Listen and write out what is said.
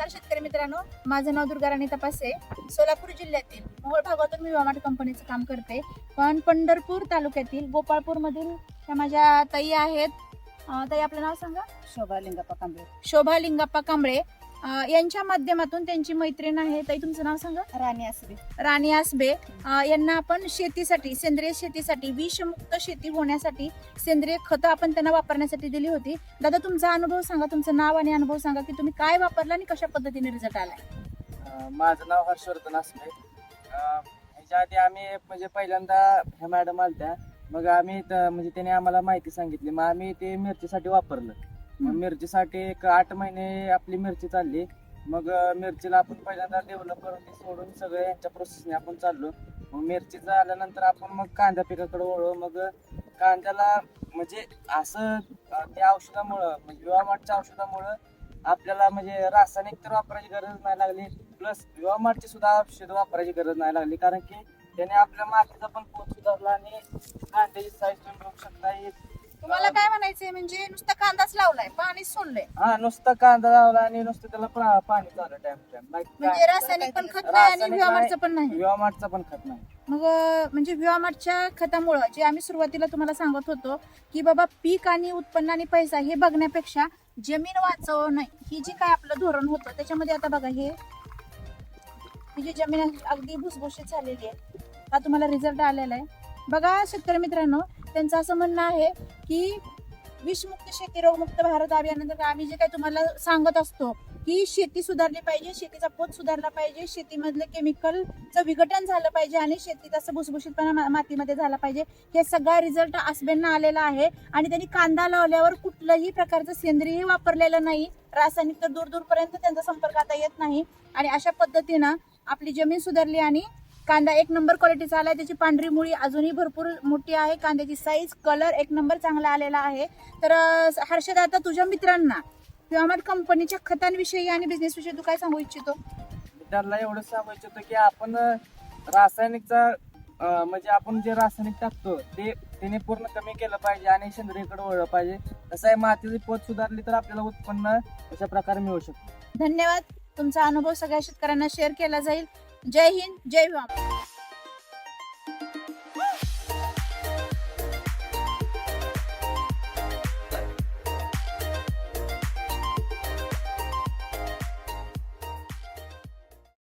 नमस्कार शेतकरी मित्रांनो. माझं नाव दुर्गा राणी तपासे. सोलापूर जिल्ह्यातील मोहोळ भागातून मी वामाट कंपनीचं काम करते. पण पंढरपूर तालुक्यातील गोपाळपूरमधील त्या माझ्या ताई आहेत. ताई आपलं नाव सांगा. शोभा लिंगप्पा कांबळे. शोभा लिंगाप्पा कांबळे. अं, यांच्या माध्यमातून त्यांची मैत्रीण आहे. ताई तुमचं नाव सांगा. राणी असरी राणी आसबे. अं, यांना आपण शेतीसाठी सेंद्रिय शेतीसाठी विषमुक्त शेती होण्यासाठी सेंद्रिय खतं आपण त्यांना वापरण्यासाठी दिली होती. दादा तुमचा अनुभव सांगा. तुमचं नाव आणि अनुभव सांगा की तुम्ही काय वापरला आणि कशा पद्धतीने रिझल्ट आलाय अं, माझं नाव हर्षवर्धन असले ह्याच्या आधी आम्ही म्हणजे पहिल्यांदा ह्या मॅडम आलत्या. मग आम्ही त- म्हणजे त्याने आम्हाला माहिती सांगितली. मग आम्ही ते मिरचीसाठी वापरलं. मग. मिरचीसाठी एक आठ महिने आपली मिरची चालली. मग मिरचीला आपण पहिल्यांदा डेव्हलप करून ती सोडून सगळं यांच्या प्रोसेसने आपण चाललो. मग मिरचीचं आल्यानंतर आपण मग कांदा पिकाकडे वळलो मग कांद्याला म्हणजे असं त्या औषधामुळं म्हणजे विवामाटच्या औषधामुळं आपल्याला म्हणजे रासायनिक तर वापरायची गरज नाही लागली. प्लस विवामाटची सुद्धा औषध वापरायची गरज नाही लागली. कारण की त्याने आपल्या मातीचा पण पोत सुधारला आणि कांद्याची साईज तुम्ही बघू शकता. तुम्हाला काय म्हणायचंय? म्हणजे नुसता कांदाच लावलाय पाणीच सोडलंय. हा नुसता कांदा लावला आणि नुसतं त्याला पा- पाणी चालू टाइम टाइम म्हणजे रासायनिक पण खत नाही आणि विवामाटचं पण नाही. विवामाटचा पण खत नाही. मग अं, म्हणजे विवामाटच्या खतामुळं जे आम्ही सुरुवातीला तुम्हाला सांगत होतो की बाबा पीक आणि उत्पन्न आणि पैसा हे बघण्यापेक्षा जमीन वाचवणं ही जी काय आपलं धोरण होतं त्याच्यामध्ये आता बघा हे ही जी जमीन आहे, अगदी भुसभुशीत झालेली आहे हा तुम्हाला रिझल्ट आलेला आहे. बघा शेतकरी मित्रांनो त्यांचं असं म्हणणं आहे की विषमुक्त शेती रोगमुक्त भारत अभियानानंतर आम्ही जे काही तुम्हाला सांगत असतो की शेती सुधारली पाहिजे शेतीचा पोत सुधारला पाहिजे शेतीमधलं केमिकलचं विघटन झालं पाहिजे आणि शेतीत असं भुसभुशीतपणा मा- मातीमध्ये झाला पाहिजे. हे सगळा रिझल्ट आसबेंना आलेला आहे आणि त्यांनी कांदा लावल्यावर कुठलंही प्रकारचं सेंद्रिय वापरलेलं नाही. रासायनिक तर दूर दूरपर्यंत त्यांचा संपर्क आता येत नाही. आणि अशा पद्धतीनं आपली जमीन सुधारली आणि कांदा एक नंबर क्वालिटीचा आलाय. त्याची पांढरी मुळी अजूनही भरपूर मोठी आहे. कांद्याची साईज कलर एक नंबर चांगला आलेला आहे. तर हर्षद आता तुझ्या मित्रांना किंवा मग कंपनीच्या खतांविषयी आणि बिझनेस विषयी तू काय सांगू इच्छितो? त्यांना एवढं सांगू इच्छितो की आपण रासायनिकचा म्हणजे आपण जे रासायनिक टाकतो ते त्याने पूर्ण कमी केलं पाहिजे आणि सेंद्रियकडे वळलं पाहिजे. कसं आहे मातीची पोत सुधारली तर आपल्याला उत्पन्न अशा प्रकारे मिळू शकतं. धन्यवाद. तुमचा अनुभव सगळ्या शेतकऱ्यांना शेअर केला जाईल. जय हिंद जय भारत